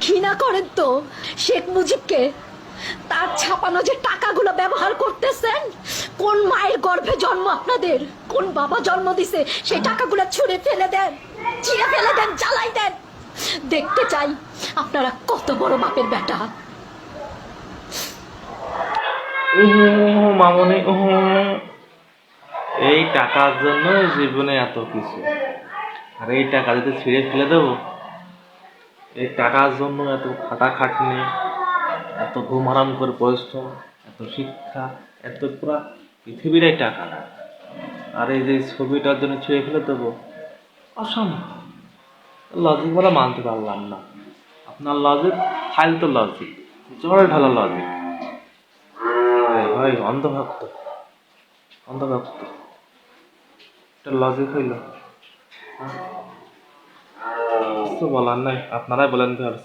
ঘৃণা করেন তো শেখ মুজিবকে। তার ছাপানো যে টাকাগুলো ব্যবহার করতেছেন, কোন মায়ের গর্ভে জন্ম আপনাদের, কোন বাবা জন্ম দিছে, সেই টাকাগুলো ছুঁড়ে ফেলে দেন, ছিঁড়ে ফেলে দেন, জ্বালাই দেন। দেখতে চাই আপনারা কত বড় বাপের বেটা। মামনি। এই টাকার জন্য জীবনে এত কিছু। আর এই টাকা যদি ছিঁড়ে ফেলে দেবো এই টাকার জন্য এত খাটাখাটনি, এত ঘুম হারাম করে পরিশ্রম এত শিক্ষা, এত পুরা পৃথিবীরাই টাকা। আর এই যে ছবিটার জন্য ছুঁয়ে ফেলে দেবো, অসম্ভব। লজিক বলে মানতে পারলাম না। আপনার লজিক ফাইল তো লজিক জল ঢালা লজিক। ভাই অন্ধভক্ত অন্ধভক্ত। এটা লজিক হইল। বলার নাই আপনারাই বলেন আর